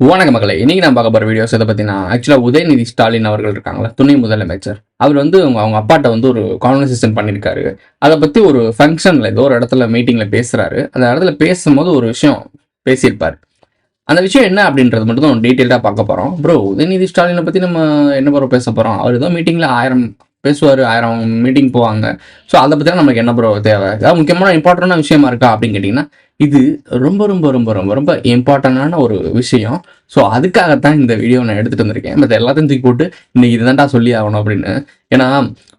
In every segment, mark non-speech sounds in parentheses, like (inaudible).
வணக்க மக்களை. இன்னைக்கு நான் பார்க்க போகிற வீடியோஸ் இதை பத்தினா ஆக்சுவலா உதயநிதி ஸ்டாலின் அவர்கள் இருக்காங்களா துணை முதலமைச்சர். அவர் வந்து அவங்க அவங்க அப்பாட்ட வந்து ஒரு கான்வர்சேஷன் பண்ணியிருக்காரு. அதை பத்தி ஒரு ஃபங்க்ஷன்ல ஏதோ ஒரு இடத்துல மீட்டிங்ல பேசுறாரு. அந்த இடத்துல பேசும்போது ஒரு விஷயம் பேசியிருப்பார். அந்த விஷயம் என்ன அப்படின்றது மட்டும் தான் டீட்டெயில்டாக பார்க்க போறோம். ப்ரோ உதயநிதி ஸ்டாலினை பத்தி நம்ம என்ன ப்ரோ பேச போகிறோம் அவர் ஏதோ மீட்டிங்ல ஆயிரம் பேசுவார் ஆயிரம் மீட்டிங் போவாங்க. ஸோ அதை பற்றி நமக்கு என்ன ப்ரோ தேவை? ஏதாவது முக்கியமான இம்பார்ட்டண்டான விஷயமா இருக்கா அப்படின்னு கேட்டிங்கன்னா இது ரொம்ப ரொம்ப ரொம்ப ரொம்ப ரொம்ப இம்பார்ட்டண்டான ஒரு விஷயம். ஸோ அதுக்காகத்தான் இந்த வீடியோ நான் எடுத்துகிட்டு வந்திருக்கேன். மற்ற எல்லாத்தையும் தூக்கி போட்டு இன்னைக்கு இதுதான்டா சொல்லி ஆகணும் அப்படின்னு. ஏன்னா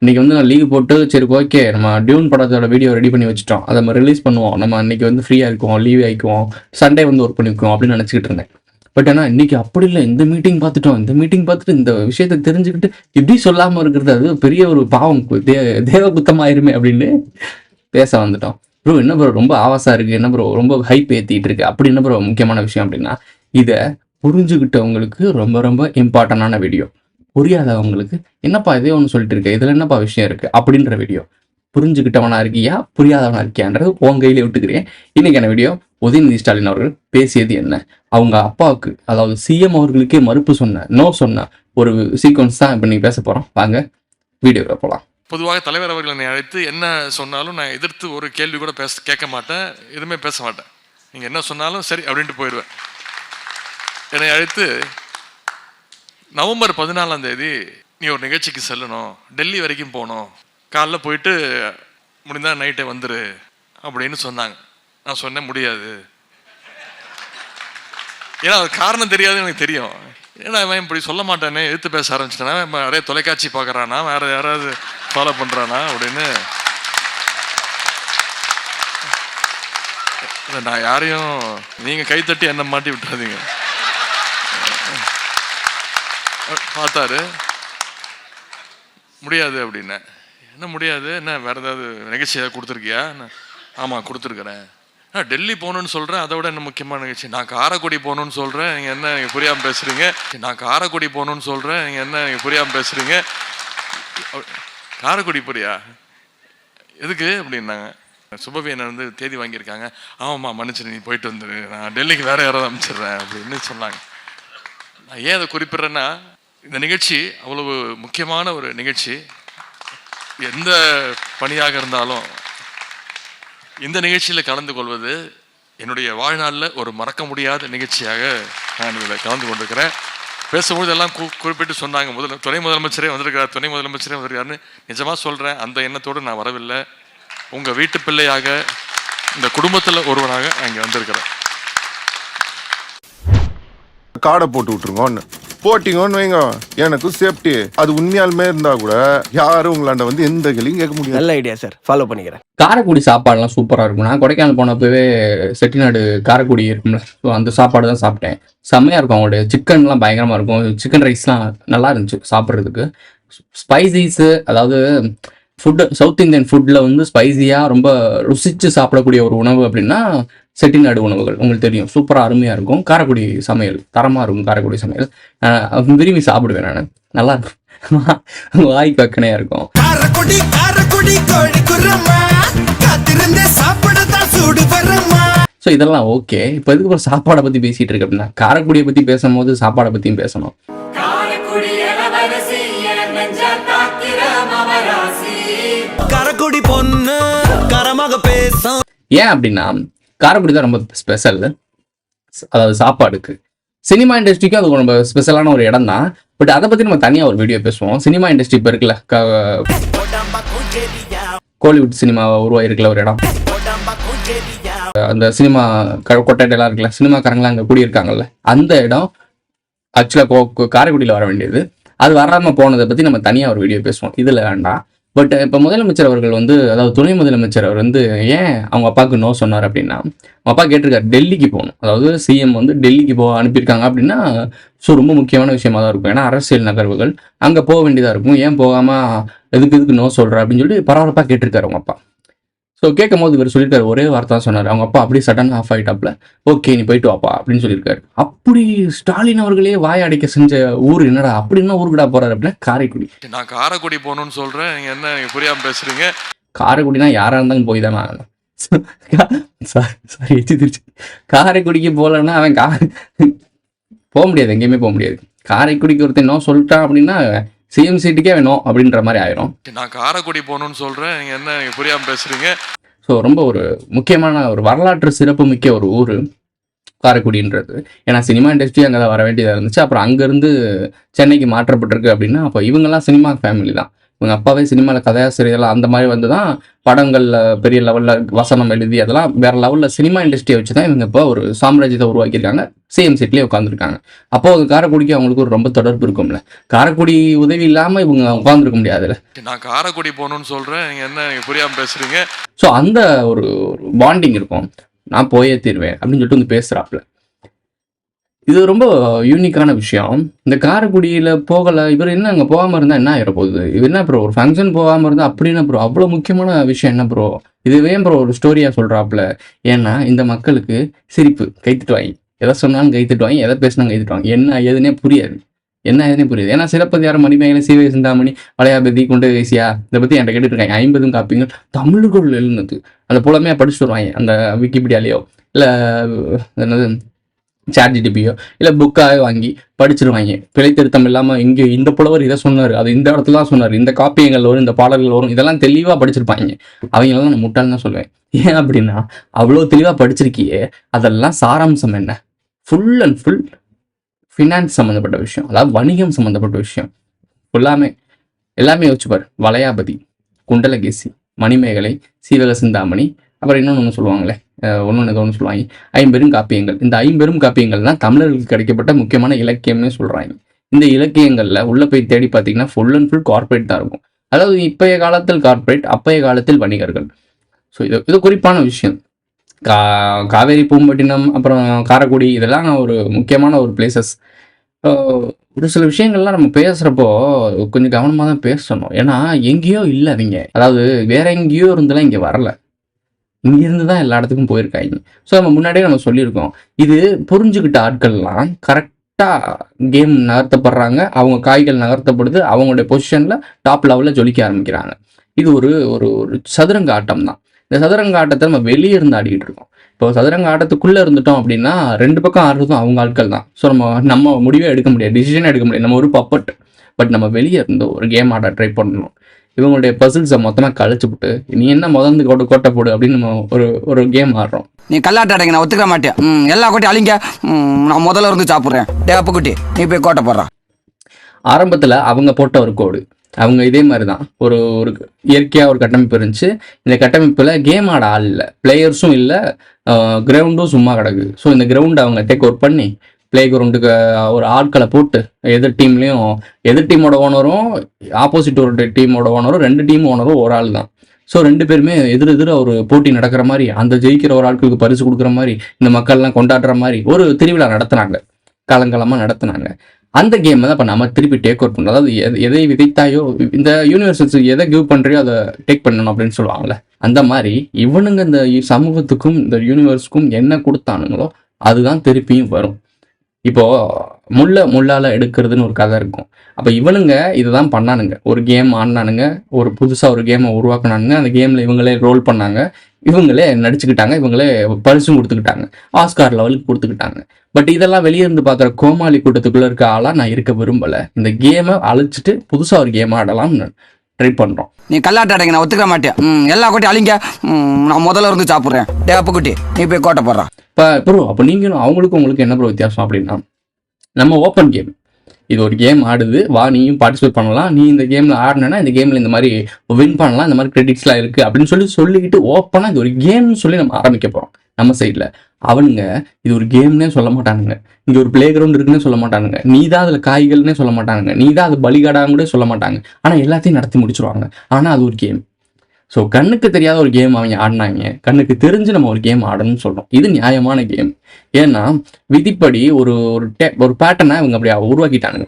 இன்னைக்கு வந்து நான் லீவ் போட்டு சரி ஓகே நம்ம டியூன் படத்தோட வீடியோ ரெடி பண்ணி வச்சுட்டோம். அதை நம்ம ரிலீஸ் பண்ணுவோம். நம்ம இன்னைக்கு வந்து ஃப்ரீயாக இருக்கும் லீவ் ஆகிக்குவோம் சண்டே வந்து ஒர்க் பண்ணிக்குவோம் அப்படின்னு நினச்சிக்கிட்டு இருந்தேன். பட் ஆனால் இன்னைக்கு அப்படி இல்லை. இந்த மீட்டிங் பார்த்துட்டோம். இந்த மீட்டிங் பார்த்துட்டு இந்த விஷயத்தை தெரிஞ்சுக்கிட்டு இப்படி சொல்லாமல் இருக்கிறது? அது பெரிய ஒரு பாவம். தே தேவ குத்தமாயிருமே அப்படின்னு பேச வந்துட்டோம். ப்ரோ என்ன ப்ரோ ரொம்ப ஆவாசா இருக்கு. என்ன ப்ரோ ரொம்ப ஹைப் ஏற்றிட்டு இருக்கு. அப்படி என்ன ப்ரோ முக்கியமான விஷயம் அப்படின்னா இதை புரிஞ்சுக்கிட்டவங்களுக்கு ரொம்ப ரொம்ப இம்பார்ட்டண்டான வீடியோ புரியாதவங்களுக்கு என்னப்பா இதே ஒன்று சொல்லிட்டு இருக்கு? இதில் என்னப்பா விஷயம் இருக்கு? அப்படின்ற வீடியோ புரிஞ்சுக்கிட்டவனா இருக்கியா? புரியாதவனா இருக்கியான்றது உன் கையிலே விட்டுக்கிறேன். இன்னைக்கான வீடியோ உதயநிதி ஸ்டாலின் அவர்கள் பேசியது என்ன? அவங்க அப்பாவுக்கு அதாவது சிஎம் அவர்களுக்கே மறுப்பு சொன்ன நோ சொன்ன ஒரு சீக்வன்ஸ் தான் இப்போ நீங்கள் பேச போகிறோம் வாங்க வீடியோவில் போகலாம் பொதுவாக தலைவர் அவர்கள் என்னை அழைத்து என்ன சொன்னாலும் நான் எதிர்த்து ஒரு கேள்வி கூட பேச கேட்க மாட்டேன். எதுவுமே பேச மாட்டேன். நீங்கள் என்ன சொன்னாலும் சரி அப்படின்ட்டு போயிடுவேன். என்னை அழைத்து நவம்பர் பதினாலாம் தேதி நீ ஒரு நிகழ்ச்சிக்கு செல்லணும். டெல்லி வரைக்கும் போகணும். காலைல போயிட்டு முடிந்தால் நைட்டே வந்துரு அப்படின்னு சொன்னாங்க. நான் சொன்னேன் முடியாது. ஏன்னா அது காரணம் தெரியாது எனக்கு தெரியும். ஏன்னா அவன் இப்படி சொல்ல மாட்டானே எடுத்து பேச ஆரம்பிச்சிட்டானா நிறைய தொலைக்காட்சி பார்க்கறானா வேற யாராவது ஃபாலோ பண்ணுறானா அப்படின்னு. நான் யாரையும் நீங்கள் கைத்தட்டி என்ன மாட்டி விட்டுறாதீங்க. பார்த்தாரு. முடியாது அப்படின்னேன். என்ன முடியாது? என்ன வேறு ஏதாவது நிகழ்ச்சி ஏதாவது கொடுத்துருக்கியா? ஆமாம் கொடுத்துருக்குறேன். ஆ டெல்லி போகணுன்னு சொல்கிறேன் அதை விட என்ன முக்கியமான நிகழ்ச்சி? நான் காரைக்குடி போகணுன்னு சொல்கிறேன் நீங்கள் என்ன நீங்கள் புரியாமல் பேசுகிறீங்க நான் காரைக்குடி போகணுன்னு சொல்கிறேன் நீங்கள் என்ன நீங்கள் புரியாமல் பேசுகிறீங்க காரைக்குடி புரியா எதுக்கு? அப்படின்னாங்க. சுபவி என்ன வந்து தேதி வாங்கியிருக்காங்க. ஆமாம்மா மன்னிச்சிரு நீ போயிட்டு வந்துரு. நான் டெல்லிக்கு வேற யாராவது அனுப்பிச்சிடுறேன் அப்படின்னு சொன்னாங்க. நான் ஏன் அதை குறிப்பிட்றேன்னா இந்த நிகழ்ச்சி அவ்வளவு முக்கியமான ஒரு நிகழ்ச்சி. எந்த பணியாக இருந்தாலும் இந்த நிகழ்ச்சியில் கலந்து கொள்வது என்னுடைய வாழ்நாளில் ஒரு மறக்க முடியாத நிகழ்ச்சியாக நான் இதில் கலந்து கொண்டிருக்கிறேன். பேசும்போது எல்லாம் கு குறிப்பிட்டு சொன்னாங்க. முதல்ல துணை முதலமைச்சரே வந்திருக்கார் துணை முதலமைச்சரே வந்திருக்காருன்னு நிஜமாக சொல்கிறேன் அந்த எண்ணத்தோடு நான் வரவில்லை. உங்கள் வீட்டு பிள்ளையாக இந்த குடும்பத்தில் ஒருவனாக நான் இங்கே வந்திருக்கிறேன். காடை போட்டு விட்டுருங்கோன்னு. போட்டிங்கன்னு வைங்க. எனக்கும் சேஃப்டி அது உண்மையாலுமே இருந்தா கூட யாரும் உங்களாண்ட வந்து எந்த கேள்வியும் கேட்க முடியாது. நல்ல ஐடியா சார் ஃபாலோ பண்ணிக்கிறேன். காரைக்குடி சாப்பாடுலாம் சூப்பராக இருக்கும். நான் கொடைக்கானல் போனப்பவே செட்டிநாடு காரைக்குடி இருக்கும்ல. ஸோ அந்த சாப்பாடு தான் சாப்பிட்டேன். செம்மையாக இருக்கும் அவங்களுடைய சிக்கன்லாம் பயங்கரமாக இருக்கும். சிக்கன் ரைஸ்லாம் நல்லா இருந்துச்சு சாப்பிட்றதுக்கு. ஸ்பைசிஸு அதாவது ஃபுட்டு சவுத் இந்தியன் ஃபுட்டில் வந்து ஸ்பைசியாக ரொம்ப ருசித்து சாப்பிடக்கூடிய ஒரு உணவு அப்படின்னா செட்டிநாடு உணவுகள். உங்களுக்கு தெரியும். சூப்பராக அருமையாக இருக்கும். காரைக்குடி சமையல். தரமாக இருக்கும் காரைக்குடி சமையல். விரும்பி சாப்பிடுவேன் நான். நல்லா இருக்கும். (laughs) வாய் கக்கனையாக இருக்கும். ஸோ இதெல்லாம் ஓகே இப்போ எதுக்கு ஒரு சாப்பாடை பற்றி பேசிகிட்டு இருக்கு அப்படின்னா காரைக்குடியை பற்றி பேசும்போது சாப்பாடை பற்றியும் பேசணும். காரக்குடி பொண்ணு கரமாக பேசும். ஏன் அப்படின்னா காரைக்குடி தான் ரொம்ப ஸ்பெஷல் அதாவது சாப்பாடுக்கு. சினிமா இண்டஸ்ட்ரிக்கும் அது ரொம்ப ஸ்பெஷலான ஒரு இடம் தான் பட் அதை பற்றி நம்ம தனியாக ஒரு வீடியோ பேசுவோம். சினிமா இண்டஸ்ட்ரி இப்போ இருக்குல்ல கோலிவுட் சினிமா உருவாயிருக்குல ஒரு இடம். அந்த சினிமா கொட்டையெல்லாம் இருக்குல்ல சினிமாக்காரங்களாம் அங்கே கூடியிருக்காங்கல்ல அந்த இடம் ஆக்சுவலாக காரைக்குடியில் வர வேண்டியது. அது வராமல் போனதை பற்றி நம்ம தனியாக ஒரு வீடியோ பேசுவோம். இதில் வேண்டாம். பட் இப்போ முதலமைச்சர் அவர்கள் வந்து அதாவது துணை முதலமைச்சர் அவர் வந்து ஏன் அவங்க அப்பாவுக்கு நோ சொன்னார் அப்படின்னா அவங்க அப்பா கேட்டிருக்காரு டெல்லிக்கு போகணும். அதாவது சிஎம் வந்து டெல்லிக்கு போக அனுப்பியிருக்காங்க அப்படின்னா ஸோ ரொம்ப முக்கியமான விஷயமா தான் இருக்கும். ஏன்னா அரசியல் நகர்வுகள் அங்கே போக வேண்டியதாக இருக்கும். ஏன் போகாமல் எதுக்கு எதுக்கு நோ சொல்கிற அப்படின்னு சொல்லி பரபரப்பாக கேட்டிருக்காரு அவங்க அப்பா. ஸோ கேட்கும் போது இவர் சொல்லியிருக்காரு ஒரே வார்த்தை தான் சொன்னார். அவங்க அப்பா அப்படியே சடனாக ஆஃப் ஆகிட்டாப்ல ஓகே நீ போயிட்டு வாப்பா அப்படின்னு சொல்லியிருக்காரு. அப்படி ஸ்டாலின் அவர்களே வாய் அடைக்க செஞ்ச ஊர் என்னடா? அப்படி என்ன ஊருக்குடா போறாரு அப்படின்னா காரைக்குடி. நான் காரைக்குடி போகணும்னு சொல்கிறேன் நீங்கள் என்ன நீங்கள் புரியாமல் பேசுகிறீங்க காரைக்குடினா யாரா இருந்தாலும் போய் தானே ஆகணும் சாரி எச்சு திருச்சி. காரைக்குடிக்கு போகலன்னா அவன் கா போக முடியாது. எங்கேயுமே போக முடியாது. காரைக்குடிக்கு ஒருத்தன் இன்னும் சொல்லிட்டான் அப்படின்னா சிஎம் சீட்டுக்கே வேணும் அப்படின்ற மாதிரி ஆயிரும். நான் காரைக்குடி போகணும்னு சொல்றேன். நீங்க என்ன நீங்க புரியாம பேசுறீங்க? ஸோ ரொம்ப ஒரு முக்கியமான ஒரு வரலாற்று சிறப்பு மிக்க ஒரு ஊர் காரைக்குடின்றது. ஏன்னா சினிமா இண்டஸ்ட்ரி அங்கே தான் வர வேண்டியதாக இருந்துச்சு. அப்புறம் அங்கேருந்து சென்னைக்கு மாற்றப்பட்டிருக்கு அப்படின்னா அப்போ இவங்கெல்லாம் சினிமா ஃபேமிலி தான். இவங்க அப்பாவே சினிமாவில் கதையாசிரியர் அந்த மாதிரி வந்து தான் படங்களில் பெரிய லெவலில் வசனம் எழுதி அதெல்லாம் வேற லெவலில் சினிமா இண்டஸ்ட்ரியை வச்சு தான் இவங்க இப்போ ஒரு சாம்ராஜ்யத்தை உருவாக்கியிருக்காங்க. சிஎம் சீட்லேயே உட்காந்துருக்காங்க அப்போ காரைக்குடிக்கு அவங்களுக்கு ஒரு ரொம்ப தொடர்பு இருக்கும்ல. காரைக்குடி உதவி இல்லாமல் இவங்க உட்காந்துருக்க முடியாதுல்ல. நான் காரைக்குடி போகணும்னு சொல்றேன். நீங்க என்ன நீங்க புரியாம பேசுறீங்க? ஸோ அந்த ஒரு பாண்டிங் இருக்கும். நான் போயே தீர்வேன் அப்படின்னு சொல்லிட்டு வந்து பேசுகிறாப்புல இது ரொம்ப யூனிக்கான விஷயம். இந்த காரைக்குடியில் போகலை இவர் என்ன அங்கே போகாமல் இருந்தால் என்ன ஆகிட போகுது? இவர் என்ன ப்ரோ ஒரு ஃபங்க்ஷன் போகாமல் இருந்தால் அப்படின்னா ப்ரோ அவ்வளோ முக்கியமான விஷயம் என்ன ப்ரோ இதுவே ப்ரோ ஒரு ஸ்டோரியாக சொல்கிறாப்புல ஏன்னா இந்த மக்களுக்கு சிரிப்பு கைத்துட்டு வாங்கி எதை சொன்னாலும் கைத்துட்டு வாங்கி எதை பேசினாலும் கைத்துட்டு வாங்கி என்ன ஏதுனே புரியாது. என்ன ஏதுனே புரியுது. ஏன்னா சிலப்பதிகாரம் மணிமேகலை சீவை சிந்தாமணி வளையாபதி குண்டு வேசியா இதை பற்றி என்கிட்ட கேட்டுருக்காங்க ஐம்பதும் காப்பிங்கள். தமிழுக்குள் எழுந்தது அந்த புலமையாக படிச்சுட்டு வருவாங்க. அந்த விக்கிபீடியாலேயோ இல்லை என்னது? சாட் ஜிடிபியோ இல்லை புக்காக வாங்கி படிச்சிருவாங்க. பிழை திருத்தம் இல்லாமல் இங்கே இந்த புலவர் இதை சொன்னார் அது இந்த இடத்துல தான் சொன்னார் இந்த காப்பியங்கள் வரும் இந்த பாடல்கள் வரும் இதெல்லாம் தெளிவாக படிச்சிருப்பாங்க. அவங்களெல்லாம் நான் முட்டாள் தான் சொல்லுவேன். ஏன் அப்படின்னா அவ்வளோ தெளிவாக படிச்சிருக்கியே அதெல்லாம் சாராம்சம் என்ன? ஃபுல் அண்ட் ஃபுல் ஃபினான்ஸ் சம்மந்தப்பட்ட விஷயம். அதாவது வணிகம் சம்மந்தப்பட்ட விஷயம். ஃபுல்லாமே எல்லாமே யோசிச்சுப்பார் வளையாபதி குண்டலகேசி மணிமேகலை சீவக சிந்தாமணி அப்புறம் இன்னொன்று ஒன்று சொல்லுவாங்களே ஒன்று ஒன்று சொல்லுவாங்க. ஐம்பெரும் காப்பியங்கள். இந்த ஐம்பெரும் காப்பியங்கள் தான் தமிழர்களுக்கு கிடைக்கப்பட்ட முக்கியமான இலக்கியம்னு சொல்கிறாங்க இந்த இலக்கியங்களில் உள்ளே போய் தேடி பார்த்தீங்கன்னா ஃபுல் அண்ட் ஃபுல் கார்ப்பரேட் தான் இருக்கும். அதாவது இப்பைய காலத்தில் கார்ப்பரேட் அப்பைய காலத்தில் வணிகர்கள். ஸோ இது இது குறிப்பான விஷயம். கா காவேரி பூம்பட்டினம் அப்புறம் காரைக்குடி இதெல்லாம் ஒரு முக்கியமான ஒரு பிளேசஸ் ஒரு சில விஷயங்கள்லாம் நம்ம பேசுகிறப்போ கொஞ்சம் கவனமாக தான் பேசணும். ஏன்னா எங்கேயோ இல்லை அவங்க அதாவது வேற எங்கேயோ இருந்தெல்லாம் இங்கே வரல. இங்கிருந்து தான் எல்லா இடத்துக்கும் போயிருக்காங்க. ஸோ நம்ம முன்னாடியே நம்ம சொல்லியிருக்கோம். இது புரிஞ்சுக்கிட்ட ஆட்கள்லாம் கரெக்டாக கேம் நகர்த்தப்படுறாங்க. அவங்க காய்கள் நகர்த்தப்படுது. அவங்களுடைய பொசிஷனில் டாப் லெவலில் ஜொலிக்க ஆரம்பிக்கிறாங்க. இது ஒரு ஒரு ஒரு சதுரங்க ஆட்டம் தான் இந்த சதுரங்க ஆட்டத்தை நம்ம வெளியே இருந்து ஆடிக்கிட்டு இருக்கோம். இப்போ சதுரங்க ஆட்டத்துக்குள்ளே இருந்துட்டோம் அப்படின்னா ரெண்டு பக்கம் ஆடுறதும் அவங்க ஆட்கள் தான் ஸோ நம்ம நம்ம முடிவே எடுக்க முடியாது. டிசிஷனே எடுக்க முடியாது. நம்ம ஒரு பப்பட் பட் நம்ம வெளியே இருந்து ஒரு கேம் ஆட ட்ரை பண்ணணும். இவங்களுடைய பசில்ஸை மொத்தமாக கழிச்சு விட்டு நீ என்ன முதந்து கோட்டை கோட்டை போடு அப்படின்னு நம்ம ஒரு ஒரு கேம் ஆடுறோம். நீ கல்லாட்ட அடைங்க நான் ஒத்துக்க மாட்டேன். எல்லா கோட்டையும் அழிங்க. நான் முதல்ல இருந்து சாப்பிட்றேன். டே அப்புக்குட்டி நீ போய் கோட்டை போடுறா. ஆரம்பத்தில் அவங்க போட்ட ஒரு கோடு. அவங்க இதே மாதிரி தான் ஒரு ஒரு இயற்கையாக ஒரு கட்டமைப்பு இருந்துச்சு. இந்த கட்டமைப்பில் கேம் ஆட ஆள் இல்லை. பிளேயர்ஸும் இல்லை. கிரவுண்டும் சும்மா கிடக்கு. ஸோ இந்த கிரவுண்டை அவங்க டேக் ஒர்க் பண்ணி ப்ளே கிரவுண்டுக்கு ஒரு ஆட்களை போட்டு எதிர் டீம்லேயும் எதிர் டீமோட ஓனரும் ஆப்போசிட் ஒரு டீமோட ஓனரும் ரெண்டு டீம் ஓனரும் ஒரு ஆள் தான் ஸோ ரெண்டு பேருமே எதிர் எதிர ஒரு போட்டி நடக்கிற மாதிரி அந்த ஜெயிக்கிற ஒரு ஆட்களுக்கு பரிசு கொடுக்குற மாதிரி இந்த மக்கள்லாம் கொண்டாடுற மாதிரி ஒரு திருவிழா நடத்துனாங்க. காலங்காலமாக நடத்துனாங்க. அந்த கேம் தான் இப்போ நம்ம திருப்பி டேக் அவுட் பண்ணணும். அதாவது எது- எதை விதைத்தாயோ இந்த யூனிவர்சல்ஸ் எதை கிவ் பண்ணுறியோ அதை டேக் பண்ணணும் அப்படின்னு சொல்லுவாங்கள்ல அந்த மாதிரி இவனுங்க இந்த சமூகத்துக்கும் இந்த யூனிவர்ஸுக்கும் என்ன கொடுத்தானுங்களோ அதுதான் திருப்பியும் வரும். இப்போ முள்ள முள்ளால எடுக்கிறதுன்னு ஒரு கதை இருக்கும். அப்போ இவனுங்க இதுதான் பண்ணானுங்க. ஒரு கேம் ஆடினானுங்க. ஒரு புதுசாக ஒரு கேமை உருவாக்கினானுங்க. அந்த கேமில் இவங்களே ரோல் பண்ணாங்க. இவங்களே நடிச்சுக்கிட்டாங்க. இவங்களே பரிசும் கொடுத்துக்கிட்டாங்க. ஆஸ்கார் லெவலுக்கு கொடுத்துக்கிட்டாங்க. பட் இதெல்லாம் வெளியே இருந்து பார்க்குற கோமாளி கூட்டத்துக்குள்ள இருக்க ஆளாக நான் இருக்க விரும்பலை. இந்த கேமை அழிச்சிட்டு புதுசாக ஒரு கேம் ஆடலாம்னு. ட்ரை பண்ணுறோம் நீ கல்லாட்ட அடைங்க நான் ஒத்துக்க மாட்டேன். எல்லா கோட்டையும் அழிங்க. நான் முதல்ல இருந்து சாப்பிட்றேன். டே அப்புக்குட்டி நீ போய் கோட்டை போடுறா. இப்போ ப்ரோ அப்போ நீங்களும் அவங்களுக்கும் உங்களுக்கு என்ன ப்ரோ வித்தியாசம் அப்படின்னா நம்ம ஓப்பன் கேம் இது ஒரு கேம் ஆடுது. வா நீயும் பார்ட்டிசிபேட் பண்ணலாம். நீ இந்த கேமில் ஆடினா இந்த கேமில் இந்த மாதிரி வின் பண்ணலாம். இந்த மாதிரி கிரெடிட்ஸ்லாம் இருக்குது அப்படின்னு சொல்லி சொல்லிக்கிட்டு ஓப்பனாக இது ஒரு கேம்னு சொல்லி நம்ம ஆரம்பிக்க போகிறோம் நம்ம சைடில் அவனுங்க இது ஒரு கேம்னே சொல்ல மாட்டானுங்க. இங்கே ஒரு பிளே கிரவுண்ட் இருக்குன்னே சொல்ல மாட்டானுங்க. நீ தான் அதில் காய்கள்னே சொல்ல மாட்டானுங்க. நீ தான் அது பலிகாடான்னு கூட சொல்ல மாட்டாங்க. ஆனால் எல்லாத்தையும் நடத்தி முடிச்சிருவாங்க. ஆனால் அது ஒரு கேம் ஸோ கண்ணுக்கு தெரியாத ஒரு கேம் அவங்க ஆடினாங்க. கண்ணுக்கு தெரிஞ்சு நம்ம ஒரு கேம் ஆடணும்னு சொல்கிறோம் இது நியாயமான கேம் ஏன்னா விதிப்படி ஒரு ஒரு டே- ஒரு பேட்டர்னை இவங்க அப்படி உருவாக்கிட்டானுங்க.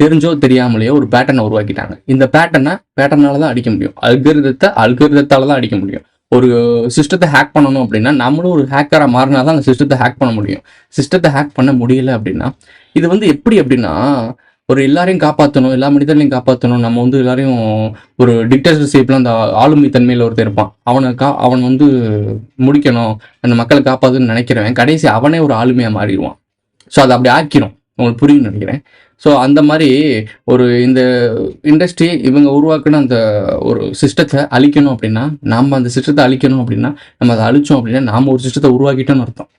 தெரிஞ்சோ தெரியாமலேயோ ஒரு பேட்டர்னை உருவாக்கிட்டாங்க. இந்த பேட்டர்னை பேட்டர்னால தான் அடிக்க முடியும். அல்கிருதத்தை அல்கிருதத்தால தான் அடிக்க முடியும். ஒரு சிஸ்டத்தை ஹேக் பண்ணணும் அப்படின்னா நம்மளும் ஒரு ஹேக்கராக மாறினா தான் அந்த சிஸ்டத்தை ஹேக் பண்ண முடியும். சிஸ்டத்தை ஹேக் பண்ண முடியல அப்படின்னா இது வந்து எப்படி அப்படின்னா ஒரு எல்லாரையும் காப்பாற்றணும் எல்லா மனிதர்களையும் காப்பாற்றணும் நம்ம வந்து எல்லாரையும் ஒரு டிக்டேட்டர்ஷிப்ல அந்த ஆளுமை தன்மையில் ஒருத்தர் இருப்பான். அவனை கா அவன் வந்து முடிக்கணும் அந்த மக்களை காப்பாற்றுன்னு நினைக்கிறவன் கடைசி அவனே ஒரு ஆளுமையாக மாறிடுவான். ஸோ அதை அப்படி ஆக்கிரும். உங்களுக்கு புரியும்னு நினைக்கிறேன். ஸோ அந்த மாதிரி ஒரு இந்த இண்டஸ்ட்ரி இவங்க உருவாக்குன அந்த ஒரு சிஸ்டத்தை அழிக்கணும் அப்படின்னா நாம் அந்த சிஸ்டத்தை அழிக்கணும் அப்படின்னா நம்ம அதை அழிச்சோம் அப்படின்னா நாம் ஒரு சிஸ்டத்தை உருவாக்கிட்டோம்னு அர்த்தம்.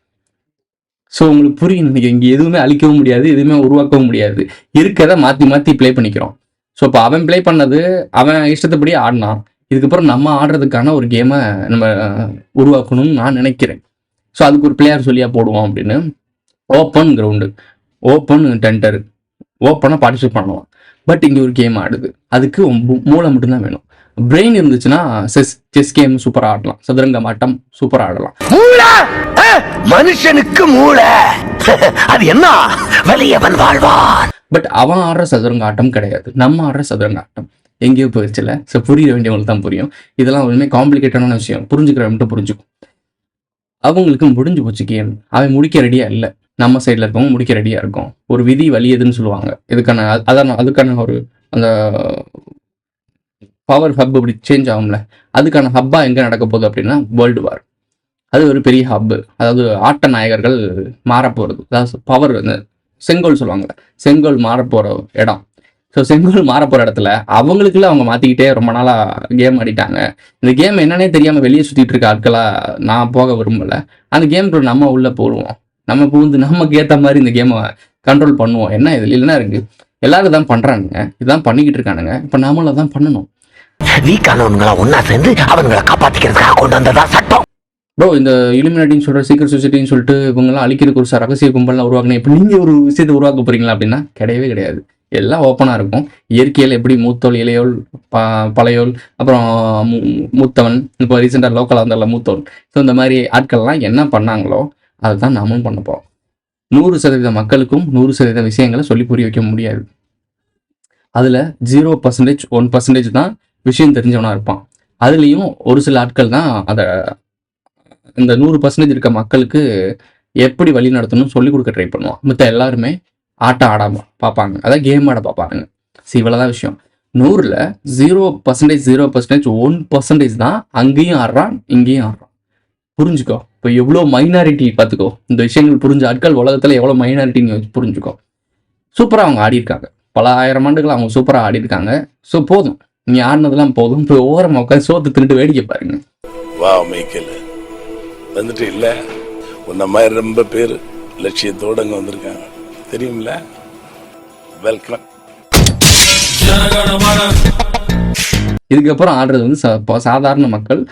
ஸோ உங்களுக்கு புரியும் நீங்கள் இங்கே எதுவுமே அழிக்கவும் முடியாது எதுவுமே உருவாக்கவும் முடியாது. இருக்கிறத மாற்றி மாற்றி ப்ளே பண்ணிக்கிறோம். ஸோ இப்போ அவன் ப்ளே பண்ணது அவன் இஷ்டத்தைப்படி ஆடினான். இதுக்கப்புறம் நம்ம ஆடுறதுக்கான ஒரு கேமை நம்ம உருவாக்கணும்னு நான் நினைக்கிறேன். ஸோ அதுக்கு ஒரு பிளேயர் சொல்லியா போடுவோம் அப்படின்னு. ஓப்பன் கிரவுண்டு ஓப்பன் டெண்டர் ஓப்பனாக பார்ட்டிசிபேட் பண்ணலாம் பட் இங்கே ஒரு கேம் ஆடுது. அதுக்கு மூளை மட்டும்தான் வேணும். பிரெயின் இருந்துச்சுன்னா செஸ் செஸ் கேம் சூப்பராக ஆடலாம். சதுரங்கம் ஆட்டம் சூப்பராக ஆடலாம். மனுஷனுக்கு மூளை. (laughs) அது என்ன? வெளியவன் வாழ்வான். பட் அவன் ஆடுற சதுரங்க ஆட்டம் கிடையாது. நம்ம ஆடுற சதுரங்க ஆட்டம். எங்கேயோ போயிடுச்சுல ஸோ புரிய வேண்டியவங்களுக்கு தான் புரியும். இதெல்லாம் ஒன்றுமே காம்ப்ளிகேட்டடான விஷயம். புரிஞ்சுக்கிறவன் மட்டும் புரிஞ்சுக்கும். அவங்களுக்கு முடிஞ்சு போச்சு கேம் அவன் முடிக்க ரெடியா இல்லை. நம்ம சைடில் இருக்கவங்க முடிக்க ரெடியாக இருக்கும். ஒரு விதி வலியதுன்னு சொல்லுவாங்க. இதுக்கான அதான் அதுக்கான ஒரு அந்த பவர் ஹப் இப்படி சேஞ்ச் ஆகும்ல. அதுக்கான ஹப்பாக எங்கே நடக்க போகுது அப்படின்னா வேர்ல்டு வார் அது ஒரு பெரிய ஹப்பு அதாவது ஆட்ட நாயகர்கள் மாறப்போகிறது அதாவது பவர் இந்த செங்கோல் சொல்லுவாங்கல்ல. செங்கோல் மாறப்போகிற இடம். ஸோ செங்கோல் மாறப்போகிற இடத்துல அவங்களுக்குள்ள அவங்க மாற்றிக்கிட்டே ரொம்ப நாளாக கேம் ஆடிட்டாங்க. இந்த கேம் என்னன்னே தெரியாமல் வெளியே சுற்றிட்டு இருக்க ஆட்களாக நான் போக விரும்பலை. அந்த கேம்குள்ள நம்ம உள்ளே போடுவோம் நம்ம புகுந்து நமக்கு ஏற்ற மாதிரி இந்த கேமை கண்ட்ரோல் பண்ணுவோம். என்ன இதில் என்ன இருக்குது எல்லாரும் தான் பண்ணுறானுங்க இதான் பண்ணிக்கிட்டு இருக்கானுங்க. இப்போ நாமளும் அதான் பண்ணணும். வீக்கானவன்களா ஒன்னா சேர்ந்து அவங்களை காப்பாத்திக்கிறதுக்காக கொண்டு வந்ததா சட்டம்? ப்ரோ இந்த இலுமினாட்டின்னு சொல்கிற சீக்கிரம் சொசைட்டின்னு சொல்லிட்டு இவங்கெல்லாம் அழிக்கிறதுக்கு ஒரு ரகசிய கும்பல்லாம் உருவாக்கினேன் இப்போ நீங்கள் ஒரு விஷயத்தை உருவாக்க போறீங்களா அப்படின்னா கிடையவே கிடையாது. எல்லாம் ஓப்பனாக இருக்கும். இயற்கையில் எப்படி மூத்தோல் இளையோல் ப பழையோல் அப்புறம் மூத்தவன் இப்போ ரீசெண்டாக லோக்கலாக வந்தால மூத்தோல் ஸோ இந்த மாதிரி ஆட்கள்லாம் என்ன பண்ணாங்களோ அதை தான் நாமும் பண்ண போகிறோம் நூறு சதவீத மக்களுக்கும் நூறு சதவீத விஷயங்களை சொல்லி புரிய வைக்க முடியாது. அதில் ஜீரோ பர்சன்டேஜ் ஒன் பர்சன்டேஜ் தான் விஷயம் தெரிஞ்சவனாக இருப்பான். அதுலேயும் ஒரு சில ஆட்கள் தான் அதை இந்த நூறு பர்சன்டேஜ் இருக்க மக்களுக்கு எப்படி வழி நடத்தணும்னு சொல்லி கொடுக்க ட்ரை பண்ணுவான். மற்ற எல்லாருமே ஆட்டம் ஆடாம பார்ப்பாங்க. அதான் கேம் ஆட பார்ப்பாங்க. சரி இவ்வளோதான் விஷயம். நூறில் zero percentage zero percentage one percentage தான் அங்கேயும் ஆடுறான் இங்கேயும் ஆடுறான். புரிஞ்சுக்கோ? இப்போ எவ்வளோ மைனாரிட்டி பார்த்துக்கோ. இந்த விஷயங்கள் புரிஞ்ச ஆட்கள் உலகத்தில் எவ்வளோ மைனாரிட்டின்னு புரிஞ்சுக்கோ. சூப்பராக அவங்க ஆடியிருக்காங்க. பல ஆயிரம் ஆண்டுகள் அவங்க சூப்பராக ஆடியிருக்காங்க. ஸோ போதும். நீ ஆடினதெல்லாம் போதும். இப்போ ஓரமாக உட்காந்து சோத்து திருட்டு வேடிக்கை பாருங்க. வா மைக்கேல். வந்துட்டு இல்ல. உன்ன மாதிரி ரொம்ப பேர் லட்சியத்தோட அங்க வந்திருக்காங்க. தெரியும்ல வெல்கம் இதுக்கப்புறம் ஆடுறது வந்து சாதாரண மக்கள்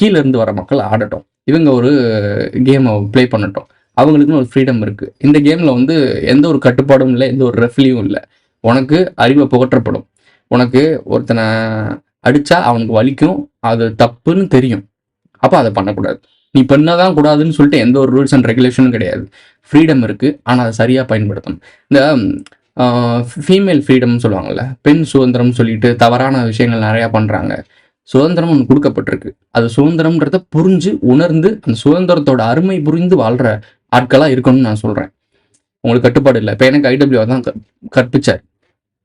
கீழ இருந்து வர மக்கள் ஆடட்டும். இவங்க ஒரு கேமை ப்ளே பண்ணட்டும். அவங்களுக்குன்னு ஒரு ஃப்ரீடம் இருக்குது இந்த கேமில் வந்து எந்த ஒரு கட்டுப்பாடும் இல்லை எந்த ஒரு ரெஃப்லியும் இல்லை. உனக்கு அறிவை புகற்றப்படும். உனக்கு ஒருத்தனை அடித்தா அவனுக்கு வலிக்கும். அது தப்புன்னு தெரியும். அப்போ அதை பண்ணக்கூடாது. நீ பண்ணதான் கூடாதுன்னு சொல்லிட்டு எந்த ஒரு ரூல்ஸ் அண்ட் ரெகுலேஷனும் கிடையாது. ஃப்ரீடம் இருக்குது ஆனால் அதை சரியாக பயன்படுத்தணும். இந்த ஃபீமேல் ஃப்ரீடம்னு சொல்லுவாங்கள்ல பெண் சுதந்திரம்னு சொல்லிட்டு தவறான விஷயங்கள் நிறையா பண்ணுறாங்க சுதந்திரம் ஒன்று கொடுக்கப்பட்டிருக்கு. அது சுதந்திரம்ன்றத புரிஞ்சு உணர்ந்து அந்த சுதந்திரத்தோட அருமை புரிந்து வாழ்கிற ஆட்களாக இருக்கணும்னு நான் சொல்கிறேன் உங்களுக்கு கட்டுப்பாடு இல்லை. இப்போ எனக்கு ஐடபிள்யூ தான் கற்பிச்சார்.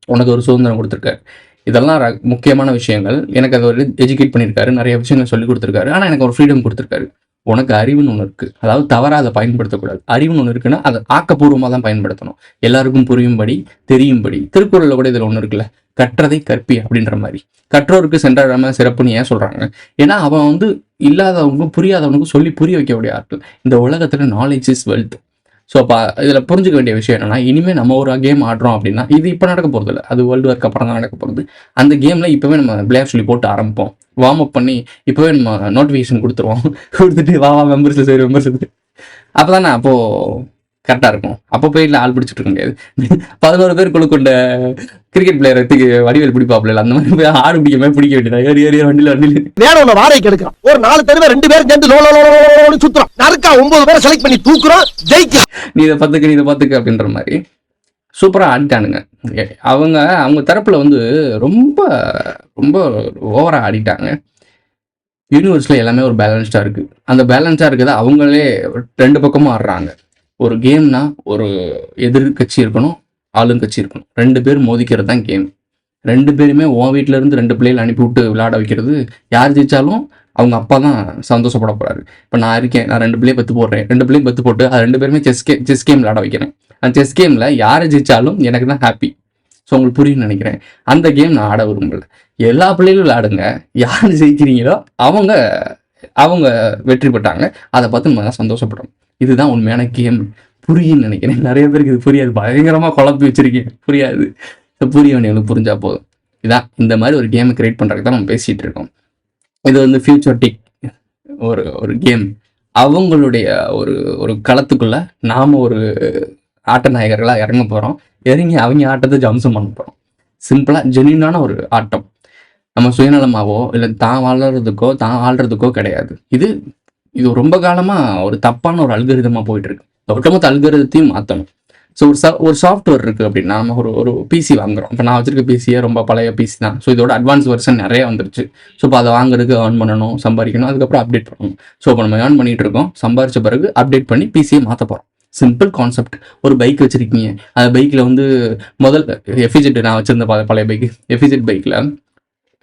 உனக்கு ஒரு சுதந்திரம் கொடுத்துருக்காரு. இதெல்லாம் ர- முக்கியமான விஷயங்கள். எனக்கு அதை ஒரு எஜுகேட் பண்ணியிருக்காரு. நிறைய விஷயங்கள் சொல்லி கொடுத்துருக்காரு. ஆனால் எனக்கு ஒரு ஃப்ரீடம் கொடுத்துருக்காரு. உனக்கு அறிவுன்னு ஒன்று இருக்குது அதாவது தவறாக அதை பயன்படுத்தக்கூடாது. அறிவுன்னு ஒன்று இருக்குன்னா அதை ஆக்கப்பூர்வமாக தான் பயன்படுத்தணும். எல்லாருக்கும் புரியும்படி தெரியும்படி. திருக்குறளில் கூட இதில் ஒன்று இருக்குல்ல. கற்றதை கற்பி அப்படின்ற மாதிரி. கற்றோருக்கு சென்றாடாம சிறப்புன்னு ஏன் சொல்கிறாங்க ஏன்னா அவன் வந்து இல்லாதவனுக்கும் புரியாதவனுக்கும் சொல்லி புரிய வைக்கக்கூடிய ஆட்கள் இந்த உலகத்தில் நாலேஜ் இஸ் வெல்த் ஸோ அப்போ இதில் புரிஞ்சுக்க வேண்டிய விஷயம் என்னன்னா இனிமேல் நம்ம ஒரு கேம் ஆடுறோம் அப்படின்னா இது இப்போ நடக்க போகிறது இல்லை. அது வேர்ல்டு ஒர்க் அப்புறம் தான் நடக்க போகிறது அந்த கேமில் இப்போவே நம்ம பிளேயர் சொல்லி போட்டு ஆரம்பிப்போம். வார்ம் அப் பண்ணி இப்போவே நம்ம நோட்டிஃபிகேஷன் கொடுத்துருவோம். கொடுத்துட்டு வா வா மெம்பர்ஸ் சரி மெம்பர்ஸ் அப்போ தானே அப்போது கரெக்டாக இருக்கும். அப்போ போய் இல்லை ஆள் பிடிச்சிட்டு இருக்க முடியாது. பதினோரு பேர் குழு கொண்ட கிரிக்கெட் பிளேயர் வடிவேல் பிடிப்பாப்ல அந்த மாதிரி போய் ஆடு பிடிக்க மாதிரி பிடிக்க வேண்டியதா? ஏறி ஏறி வண்டியில் வண்டியில். வேற ஒண்ணு வாடகைக்கு எடுக்கிறோம் ஒரு நாலு தெருவே ரெண்டு பேரும் சேர்ந்து லோ லோ சுத்துறோம் நறுக்கா ஒன்பது பேரை செலக்ட் பண்ணி தூக்குறோம் ஜெயிக்கிறோம் நீ இதை பார்த்துக்க நீ இதை பார்த்துக்க அப்படின்ற மாதிரி சூப்பராக ஆடிட்டானுங்க. அவங்க அவங்க தரப்புல வந்து ரொம்ப ரொம்ப ஓவராக ஆடிட்டாங்க. யூனிவர்ஸில் எல்லாமே ஒரு பேலன்ஸ்டாக இருக்குது அந்த பேலன்ஸாக இருக்கிறத அவங்களே ரெண்டு பக்கமும் ஆடுறாங்க. ஒரு கேம்னா ஒரு எதிர்கட்சி இருக்கணும் ஆளுங்கட்சி இருக்கணும். ரெண்டு பேர் மோதிக்கிறது தான் கேம். ரெண்டு பேருமே உன் வீட்டில இருந்து ரெண்டு பிள்ளைகள் அனுப்பிவிட்டு விளையாட வைக்கிறது. யார் ஜெயிச்சாலும் அவங்க அப்பா தான் சந்தோஷப்பட போறாரு. இப்போ நான் இருக்கேன் நான் ரெண்டு பிள்ளையை பத்து போடுறேன். ரெண்டு பிள்ளையும் பத்து போட்டு அது ரெண்டு பேருமே செஸ் கே செஸ் கேம் விளையாட வைக்கிறேன். அந்த செஸ் கேமில் யார் ஜெயிச்சாலும் எனக்கு தான் ஹாப்பி ஸோ உங்களுக்கு புரியுன்னு நினைக்கிறேன். அந்த கேம் நான் ஆட விரும்பல. எல்லா பிள்ளைகளும் விளையாடுங்க. யார் ஜெயிக்கிறீங்களோ அவங்க அவங்க வெற்றி பெற்றாங்க. அதை பார்த்து நம்ம தான் சந்தோஷப்படுறோம். இதுதான் உண்மையான கேம். புரியும்னு நினைக்கிறேன். நிறைய பேருக்கு இது புரியாது. பயங்கரமாக குழப்பி வச்சிருக்கேன் புரியாது. ஸோ புரிய வேண்டியவங்களுக்கு புரிஞ்சா போதும். இதான் இந்த மாதிரி ஒரு கேமை கிரியேட் பண்ணுறதுக்கு தான் நம்ம பேசிகிட்டு இருக்கோம். இது வந்து ஃபியூச்சர் டிக் ஒரு ஒரு கேம் அவங்களுடைய ஒரு ஒரு களத்துக்குள்ள நாம ஒரு ஆட்ட நாயகர்களாக இறங்க போகிறோம் இறங்கி அவங்க ஆட்டத்தை ஜம்சம் பண்ண போகிறோம் சிம்பிளாக ஜென்யூனான ஒரு ஆட்டம். நம்ம சுயநலமாவோ இல்லை தான் வாழ்கிறதுக்கோ தான் ஆள்றதுக்கோ கிடையாது. இது இது ரொம்ப காலமாக ஒரு தப்பான ஒரு அல்கரிதமாக போயிட்டு இருக்கு ஒட்டுமொத்த அல்கரிதத்தையும் மாற்றணும் ஸோ ஒரு சா ஒரு சாஃப்ட்வேர் இருக்குது அப்படின்னா நம்ம ஒரு ஒரு பிசி வாங்குறோம். இப்போ நான் வச்சிருக்க பிசியே ரொம்ப பழைய பிசி தான். ஸோ இதோட அட்வான்ஸ் வெர்ஷன் நிறைய வந்துருச்சு. ஸோ இப்போ அதை வாங்குறதுக்கு ஏர்ன் பண்ணணும் சம்பாதிக்கணும் அதுக்கப்புறம் அப்டேட் பண்ணணும். ஸோ இப்போ நம்ம ஏர்ன் பண்ணிட்டு இருக்கோம். சம்பாரிச்ச பிறகு அப்டேட் பண்ணி பிசியை மாற்ற போகிறோம் சிம்பிள் கான்செப்ட் ஒரு பைக் வச்சிருக்கீங்க. அந்த பைக்கில் வந்து முதல் எஃபிஜெட் நான் வச்சிருந்த பழைய பழைய பைக் எஃபிஜெட் பைக்கில்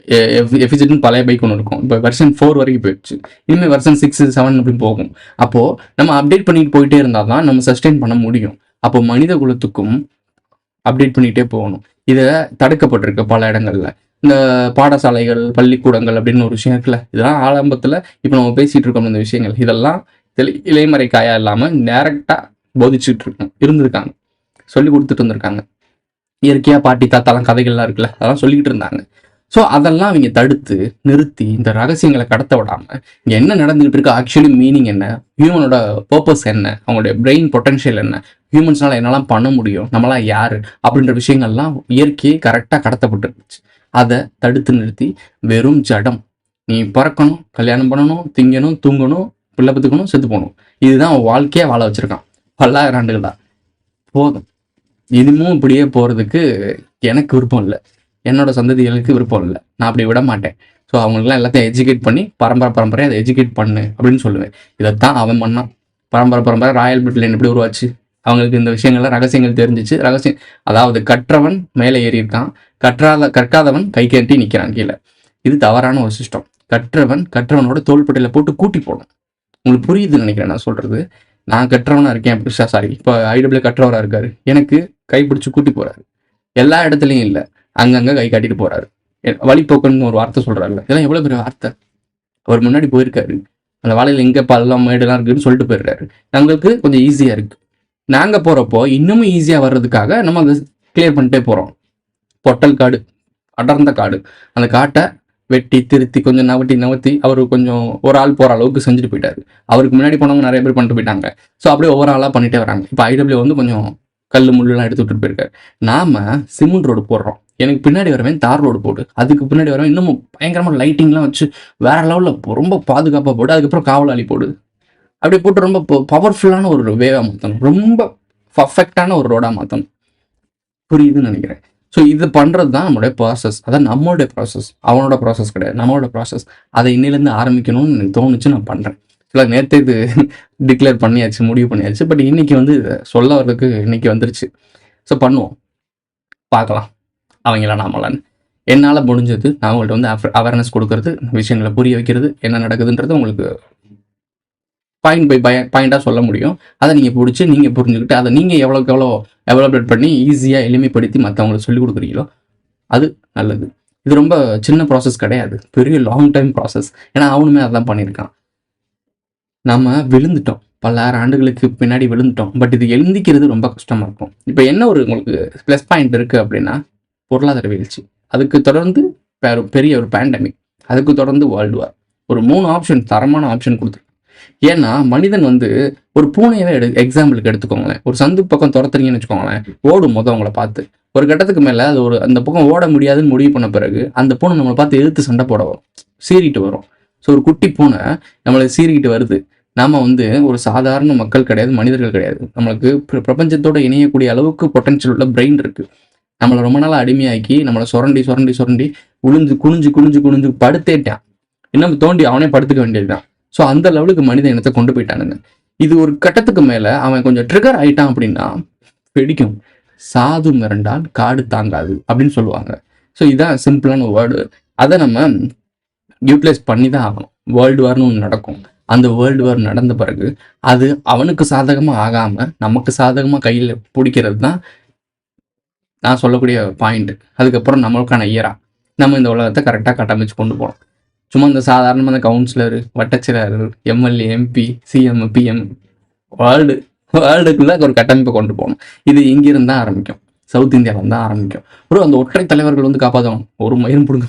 எஃபிஜெட்னு பழைய பைக் ஒன்று இருக்கும். இப்போ வெர்ஷன் ஃபோர் வரைக்கும் போயிடுச்சு. இனிமேல் வெர்ஷன் சிக்ஸ் செவன் அப்படின்னு போகும். அப்போது நம்ம அப்டேட் பண்ணிட்டு போயிட்டே இருந்தால் தான் நம்ம சஸ்டெயின் பண்ண முடியும். அப்போ மனித குலத்துக்கும் அப்டேட் பண்ணிகிட்டே போகணும். இதை தடுக்கப்பட்டிருக்கு பல இடங்கள்ல. இந்த பாடசாலைகள் பள்ளிக்கூடங்கள் அப்படின்னு ஒரு விஷயம் இருக்குல்ல இதெல்லாம் ஆரம்பத்தில் இப்போ நம்ம பேசிகிட்டு இருக்கோம் இந்த விஷயங்கள். இதெல்லாம் தெளி- இலைமறை காயா இல்லாமல் டேரெக்டாக போதிச்சுட்டு இருக்கோம். இருந்திருக்காங்க. சொல்லி கொடுத்துட்டு இருந்திருக்காங்க இயற்கையாக பாட்டி தாத்தாலாம் கதைகள்லாம் இருக்குல்ல அதெல்லாம் சொல்லிக்கிட்டு இருந்தாங்க. ஸோ அதெல்லாம் அவங்க தடுத்து நிறுத்தி இந்த ரகசியங்களை கடத்த விடாம இங்கே என்ன நடந்துகிட்டு இருக்கு? ஆக்சுவலி மீனிங் என்ன? ஹியூமனோட பர்பஸ் என்ன? அவங்களுடைய பிரெயின் பொட்டன்ஷியல் என்ன? ஹியூமன்ஸ்னால என்னெல்லாம் பண்ண முடியும்? நம்மளாம் யார்? அப்படின்ற விஷயங்கள்லாம் இயற்கையை கரெக்டாக கடத்தப்பட்டுருந்துச்சு. அதை தடுத்து நிறுத்தி வெறும் ஜடம். நீ பிறக்கணும் கல்யாணம் பண்ணணும் திங்கணும் தூங்கணும் பிள்ளை பத்துக்கணும் செத்து போகணும். இதுதான் அவன் வாழ்க்கையே வாழ வச்சுருக்கான். பல்லாயிரம் ஆண்டுகளா போதும். இனிமும் இப்படியே போகிறதுக்கு எனக்கு விருப்பம் இல்லை. என்னோட சந்ததிகளுக்கு விருப்பம் இல்லை. நான் அப்படி விட மாட்டேன். ஸோ அவங்களுக்குலாம் எல்லாத்தையும் எஜுகேட் பண்ணி பரம்பரை பரம்பரையாக அதை எஜுகேட் பண்ணு அப்படின்னு சொல்லுவேன். இதைத்தான் அவன் பண்ணான். பரம்பரை பரம்பரை ராயல் பிரிட்லைன் எப்படி உருவாச்சு? அவங்களுக்கு இந்த விஷயங்கள்லாம் ரகசியங்கள் தெரிஞ்சிச்சு. ரகசியம் அதாவது கற்றவன் மேலே ஏறி இருக்கான். கற்றாத கற்காதவன் கை கேட்டி நிற்கிறான் கீழே. இது தவறான ஒரு சிஸ்டம் கற்றவன் கற்றவனோட தோள்பட்டையில் போட்டு கூட்டி போகணும் உங்களுக்கு புரியுதுன்னு நினைக்கிறேன் நான் சொல்கிறது நான் கற்றவனாக இருக்கேன் அப்படி சாரி இப்போ ஐடபிள்யூ கற்றவராக இருக்காரு. எனக்கு கை கூட்டி போகிறாரு எல்லா இடத்துலையும் இல்லை. அங்கங்க கை காட்டிட்டு போறாரு. வழிப்போக்குன்னு ஒரு வார்த்தை சொல்றாருல்ல. இதெல்லாம் எவ்வளவு பெரிய வார்த்தை? அவர் முன்னாடி போயிருக்காரு. அந்த வாழையில எங்க பள்ளம் மேடுலாம் இருக்குன்னு சொல்லிட்டு போயிருக்காரு எங்களுக்கு கொஞ்சம் ஈஸியா இருக்கு. நாங்க போறப்போ இன்னமும் ஈஸியா வர்றதுக்காக நம்ம அதை கிளியர் பண்ணிட்டே போறோம். பொட்டல் காடு அடர்ந்த காடு. அந்த காட்டை வெட்டி திருத்தி கொஞ்சம் நவட்டி நவத்தி அவர் கொஞ்சம் ஒரு ஆள் போற அளவுக்கு செஞ்சுட்டு போயிட்டாரு. அவருக்கு முன்னாடி போனவங்க நிறைய பேர் பண்ணிட்டு போயிட்டாங்க. ஸோ அப்படியே ஒவ்வொரு ஆளாக பண்ணிட்டே வராங்க. இப்போ ஐடபிள்யூ வந்து கொஞ்சம் கல் முள்ளுலாம் எடுத்து விட்டுட்டு போயிருக்காரு. நாம சிமெண்ட் ரோடு போடுறோம். எனக்கு பின்னாடி வரவேன் தார் ரோடு போடு. அதுக்கு பின்னாடி வரவன் இன்னமும் பயங்கரமாக லைட்டிங்லாம் வச்சு வேற லெவலில் ரொம்ப பாதுகாப்பாக போடு. அதுக்கப்புறம் காவலாளி போடு. அப்படி போட்டு ரொம்ப பவர்ஃபுல்லான ஒரு வேவாக மாற்றணும் ரொம்ப பர்ஃபெக்டான ஒரு ரோடாக மாற்றணும் புரியுதுன்னு நினைக்கிறேன். ஸோ இது பண்ணுறது தான் நம்மளுடைய ப்ராசஸ் அதான் நம்மளுடைய ப்ராசஸ் அவனோட ப்ராசஸ் கிடையாது. நம்மளோட ப்ராசஸ் அதை இன்னிலேருந்து ஆரம்பிக்கணும்னு எனக்கு தோணுச்சு நான் பண்ணுறேன் இல்லை நேற்று இது (laughs) டிக்ளேர் பண்ணியாச்சு முடிவு பண்ணியாச்சு. பட் இன்னைக்கு வந்து சொல்ல வர்றதுக்கு இன்னைக்கு வந்துருச்சு. ஸோ பண்ணுவோம். பார்க்கலாம். அவங்களா நாமலான்னு என்னால் முடிஞ்சது நான் உங்கள்கிட்ட வந்து அவேர்னஸ் கொடுக்கறது விஷயங்களை புரிய வைக்கிறது என்ன நடக்குதுன்றது உங்களுக்கு பாயிண்ட் பை பய பாயிண்டாக சொல்ல முடியும். அதை நீங்கள் பிடிச்சி நீங்கள் புரிஞ்சுக்கிட்டு அதை நீங்கள் எவ்வளோக்கு எவ்வளோ டெவலப்மெண்ட் பண்ணி ஈஸியாக எளிமைப்படுத்தி மற்றவங்களுக்கு சொல்லிக் கொடுக்குறீங்களோ அது நல்லது. இது ரொம்ப சின்ன ப்ராசஸ் கிடையாது. பெரிய லாங் டைம் ப்ராசஸ் ஏன்னா அவனுமே அதான் பண்ணியிருக்கான். நம்ம விழுந்துட்டோம். பல்லாயிரம் ஆண்டுகளுக்கு பின்னாடி விழுந்துட்டோம். பட் இது எழுந்திக்கிறது ரொம்ப கஷ்டமாக இருக்கும். இப்போ என்ன ஒரு உங்களுக்கு ப்ளஸ் பாயிண்ட் இருக்குது அப்படின்னா பொருளாதார வீழ்ச்சி. அதுக்கு தொடர்ந்து பெரிய ஒரு பேண்டமிக் அதுக்கு தொடர்ந்து வேர்ல்டு வார் ஒரு மூணு ஆப்ஷன் தரமான ஆப்ஷன் கொடுத்துருக்காங்க ஏன்னா மனிதன் வந்து ஒரு பூனையவே எடு எக்ஸாம்பிளுக்கு எடுத்துக்கோங்களேன். ஒரு சந்து பக்கம் துரத்துறீங்கன்னு வச்சுக்கோங்களேன். ஓடும் மொதல் அவங்கள பார்த்து. ஒரு கட்டத்துக்கு மேலே அது ஒரு அந்த பக்கம் ஓட முடியாதுன்னு முடிவு பண்ண பிறகு அந்த பூனை நம்மளை பார்த்து எதிர்த்து சண்டை போட வரும். சீறிட்டு வரும். ஸோ ஒரு குட்டி பூனை நம்மளை சீறிக்கிட்டு வருது. நாம வந்து ஒரு சாதாரண மக்கள் கிடையாது மனிதர்கள் கிடையாது. நம்மளுக்கு பிர- பிரபஞ்சத்தோட இணையக்கூடிய அளவுக்கு பொட்டன்ஷியல் உள்ள பிரெயின் இருக்கு. நம்மளை ரொம்ப நாள் அடிமையாக்கி நம்மளை சுரண்டி சுரண்டி சுரண்டி உளுந்து குனிஞ்சு குனிஞ்சு குனிஞ்சு படுத்தேட்டான். இன்னும் தோண்டி அவனே படுத்துக்க வேண்டியதுதான். ஸோ அந்த லெவலுக்கு மனித இனத்தை கொண்டு போயிட்டானுங்க. இது ஒரு கட்டத்துக்கு மேல அவன் கொஞ்சம் ட்ரிகர் ஆயிட்டான் அப்படின்னா வெடிக்கும். சாது மிரண்டால் காடு தாங்காது அப்படின்னு சொல்லுவாங்க. ஸோ இதான் சிம்பிளான வேர்டு அதை நம்ம யூட்டிலைஸ் பண்ணி தான் ஆகணும் வேர்ல்டு வார்னு ஒன்று நடக்கும். அந்த வேர்ல்டு வார் நடந்த பிறகு அது அவனுக்கு சாதகமாக ஆகாமல் நமக்கு சாதகமாக கையில் பிடிக்கிறது தான் நான் சொல்லக்கூடிய பாயிண்ட்டு அதுக்கப்புறம் நம்மளுக்கான இயரா நம்ம இந்த உலகத்தை கரெக்டாக கட்டமைச்சு கொண்டு போகணும். சும்மா இந்த சாதாரணமாக இந்த councillor வட்டச்சிலர் MLA MP CM PM world வேர்ல்டுக்குள்ளே ஒரு கட்டமைப்பை கொண்டு போகணும். இது இங்கிருந்து தான் ஆரம்பிக்கும். சவுத் இந்தியாவில் தான் ஆரம்பிக்கும். ஒரு அந்த ஒற்றை தலைவர்கள் வந்து காப்பாற்றணும் ஒரு மயிரும் பிடுங்க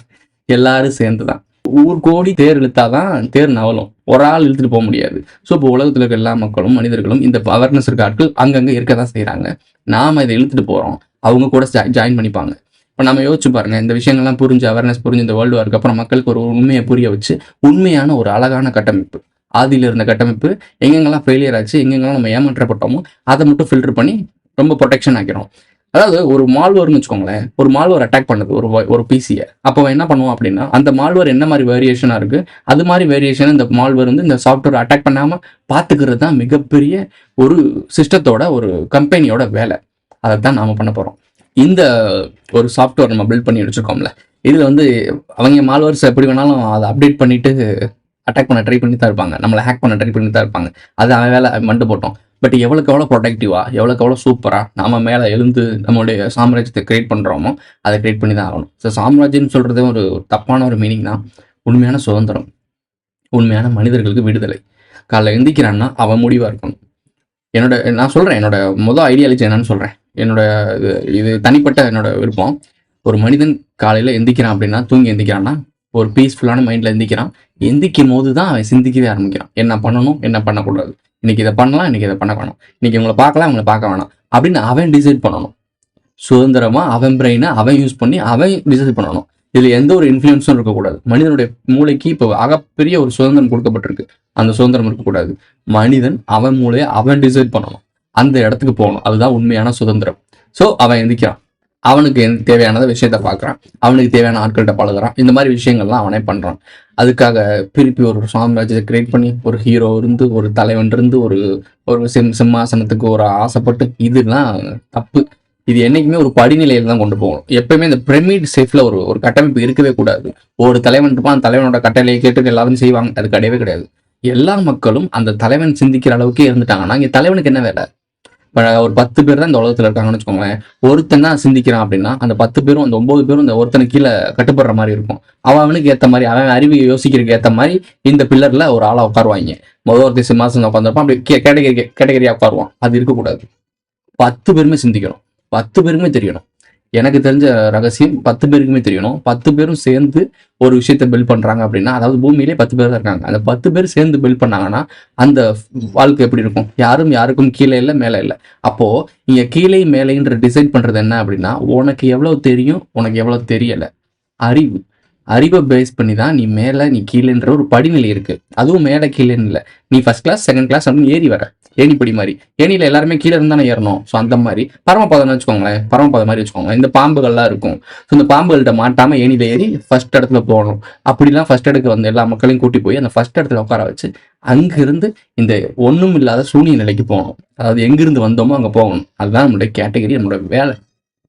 எல்லாரும் சேர்ந்து தான் ஊர் கோடி தேர் இழுத்தாதான் தேர் நவலும். ஒரு ஆள் இழுத்துட்டு போக முடியாது. ஸோ இப்போ உலகத்தில் இருக்க எல்லா மக்களும் மனிதர்களும் இந்த அவேர்னஸ் இருக்க. ஆட்கள் அங்கங்கே இருக்க தான் செய்கிறாங்க நாம் இதை இழுத்துட்டு போகிறோம் அவங்க கூட ஜாயின் பண்ணிப்பாங்க. இப்போ நம்ம யோசிச்சு பாருங்க. இந்த விஷயங்கள்லாம் புரிஞ்சு அவேர்னஸ் புரிஞ்சு இந்த வேர்ல்டு வார்க்கு அப்புறம் மக்களுக்கு ஒரு உண்மையை புரிய வச்சு உண்மையான ஒரு அழகான கட்டமைப்பு. ஆதியில் இருந்த கட்டமைப்பு எங்கெங்கெல்லாம் ஃபெயிலியர் ஆச்சு எங்கெங்கெல்லாம் நம்ம ஏமாற்றப்பட்டோமோ அதை மட்டும் ஃபில்டர் பண்ணி ரொம்ப ப்ரொடெக்ஷன் ஆக்கிறோம். அதாவது ஒரு மால்வர்னு வச்சுக்கோங்களேன் ஒரு மால்வர் அட்டாக் பண்ணுது ஒரு ஒரு பிசியை அப்போ அவன் என்ன பண்ணுவோம் அப்படின்னா அந்த மால்வர் என்ன மாதிரி வேரியேஷனாக இருக்கு அது மாதிரி வேரியேஷன் இந்த மால்வர் வந்து இந்த சாஃப்ட்வேர் அட்டாக் பண்ணாமல் பார்த்துக்கிறது தான் மிகப்பெரிய ஒரு சிஸ்டத்தோட ஒரு கம்பெனியோட வேலை. அதை தான் நாம் பண்ண போகிறோம் இந்த ஒரு சாஃப்ட்வேர் நம்ம பில்ட் பண்ணி வச்சுருக்கோம்ல இதில் வந்து அவங்க மால்வர்ஸ் எப்படி வேணாலும் அதை அப்டேட் பண்ணிட்டு அட்டாக் பண்ண ட்ரை பண்ணி தான் இருப்பாங்க. நம்மளை ஹேக் பண்ண ட்ரை பண்ணி தான் இருப்பாங்க. அது அவன் வேலை மண்டு போட்டோம். பட் எவ்வளோக்கு எவ்வளோ ப்ரொடக்டிவாக எவ்வளோக்கு எவ்வளோ சூப்பராக நம்ம மேலே எழுந்து நம்மளுடைய சாம்ராஜ்யத்தை கிரியேட் பண்ணுறோமோ அதை கிரியேட் பண்ணி தான் ஆகணும். ஸோ சாம்ராஜ்யம்னு சொல்கிறது ஒரு தப்பான ஒரு மீனிங் தான். உண்மையான சுதந்திரம் உண்மையான மனிதர்களுக்கு விடுதலை. காலைல எந்திக்கிறான்னா அவன் முடிவாக இருக்கணும். என்னோட நான் சொல்கிறேன் என்னோட மொதல் ஐடியாலஜி என்னன்னு சொல்கிறேன் என்னோட இது இது தனிப்பட்ட என்னோட விருப்பம். ஒரு மனிதன் காலையில் எந்திக்கிறான் அப்படின்னா தூங்கி எந்திக்கிறான்னா ஒரு பீஸ்ஃபுல்லான மைண்டில் எந்திக்கிறான் எந்திக்கும் போது தான் அவன் சிந்திக்கவே ஆரம்பிக்கிறான். என்ன பண்ணணும் என்ன பண்ணக்கூடாது? இன்னைக்கு இதை பண்ணலாம் இன்னைக்கு இதை பண்ண வேணாம். இன்னைக்கு இவங்களை பார்க்கலாம் இவங்களை பார்க்க வேணாம். அப்படின்னு அவன் டிசைட் பண்ணணும். சுதந்திரமா அவன் பிரெயினை அவன் யூஸ் பண்ணி அவன் டிசைட் பண்ணணும். இதுல எந்த ஒரு இன்ஃப்ளூயன்ஸும் இருக்கக்கூடாது. மனிதனுடைய மூளைக்கு இப்போ ஆகப்பெரிய ஒரு சுதந்திரம் கொடுக்கப்பட்டிருக்கு. அந்த சுதந்திரம் இருக்கக்கூடாது. மனிதன் அவன் மூளையை அவன் டிசைட் பண்ணணும். அந்த இடத்துக்கு போகணும். அதுதான் உண்மையான சுதந்திரம். ஸோ அவன் எந்திக்கிறான். அவனுக்கு தேவையானதை விஷயத்த பார்க்குறான் அவனுக்கு தேவையான ஆட்கள்கிட்ட பழகுறான். இந்த மாதிரி விஷயங்கள்லாம் அவனே பண்ணுறான் அதுக்காக திருப்பி ஒரு சாம்ராஜ்யத்தை கிரியேட் பண்ணி ஒரு ஹீரோ இருந்து ஒரு தலைவன் இருந்து ஒரு ஒரு சிம் சிம்மாசனத்துக்கு ஒரு ஆசைப்பட்டு இதெல்லாம் தப்பு. இது என்றைக்குமே ஒரு படிநிலையில தான் கொண்டு போகணும். எப்பயுமே இந்த பிரமிட் சேஃப்ல ஒரு ஒரு கட்டமைப்பு இருக்கவே கூடாது. ஒரு தலைவன் இருப்பான் அந்த தலைவனோட கட்டளையை கேட்டு எல்லாரும் செய்வாங்க. அது கிடையவே கிடையாது. எல்லா மக்களும் அந்த தலைவன் சிந்திக்கிற அளவுக்கு இருந்துட்டாங்கன்னா இங்கே தலைவனுக்கு என்ன வேலை? ஒரு பத்து பேர் தான் இந்த உலகத்துல இருக்காங்கன்னு வச்சுக்கோங்களேன். ஒருத்தன் தான் சிந்திக்கிறான் அப்படின்னா அந்த பத்து பேரும் அந்த ஒன்பது பேரும் இந்த ஒருத்தனுக்கு கீழே கட்டுப்படுற மாதிரி இருக்கும். அவன் அவனுக்கு ஏற்ற மாதிரி அவன் அறிவு யோசிக்கிறதுக்கு ஏத்த மாதிரி இந்த பில்லர்ல ஒரு ஆளா உட்காருவாங்க. முதல் ஒருத்தர் சிம்மாசனம் உட்காந்துருப்பான் அப்படி கேட்டகரி கேட்டகரியா உட்காருவான். அது இருக்கக்கூடாது. பத்து பேருமே சிந்திக்கணும். பத்து பேருமே தெரியணும். எனக்கு தெரிஞ்ச ரகசியம் பத்து பேருக்குமே தெரியணும். பத்து பேரும் சேர்ந்து ஒரு விஷயத்தை பில்ட் பண்ணுறாங்க அப்படின்னா அதாவது பூமியிலே பத்து பேர் தான் இருக்காங்க. அந்த பத்து பேர் சேர்ந்து பில்ட் பண்ணாங்கன்னா அந்த வாழ்க்கை எப்படி இருக்கும்? யாரும் யாருக்கும் கீழே இல்லை மேலே இல்லை. அப்போது இங்கே கீழே மேலேன்ற டிசைட் பண்ணுறது என்ன அப்படின்னா உனக்கு எவ்வளோ தெரியும் உனக்கு எவ்வளோ தெரியலை. அறிவு. அறிவை பேஸ் பண்ணி தான் நீ மேலே நீ கீழேன்ற ஒரு படிநிலை இருக்கு. அதுவும் மேலே கீழேன்னு இல்லை. நீ ஃபர்ஸ்ட் கிளாஸ் செகண்ட் கிளாஸ் அப்படின்னு ஏறி வர. ஏணிப்படி மாதிரி. ஏனியில் எல்லாருமே கீழே இருந்தானே ஏறணும். ஸோ அந்த மாதிரி. பரமபதம்னு வச்சுக்கோங்களேன். பரமபதம் மாதிரி வச்சுக்கோங்களேன். இந்த பாம்புகள்லாம் இருக்கும். ஸோ இந்த பாம்புகள்கிட்ட மாட்டாமல் ஏனியில் ஏறி ஃபர்ஸ்ட் இடத்துல போகணும். அப்படிலாம் ஃபர்ஸ்ட் இடத்துக்கு வந்து எல்லா மக்களையும் கூட்டி போய் அந்த ஃபர்ஸ்ட் இடத்துல உட்கார வச்சு அங்கிருந்து இந்த ஒன்றும் இல்லாத சூனிய நிலைக்கு போகணும். அதாவது எங்கிருந்து வந்தோமோ அங்கே போகணும். அதுதான் நம்மளுடைய கேட்டகரி நம்மளோட வேலை.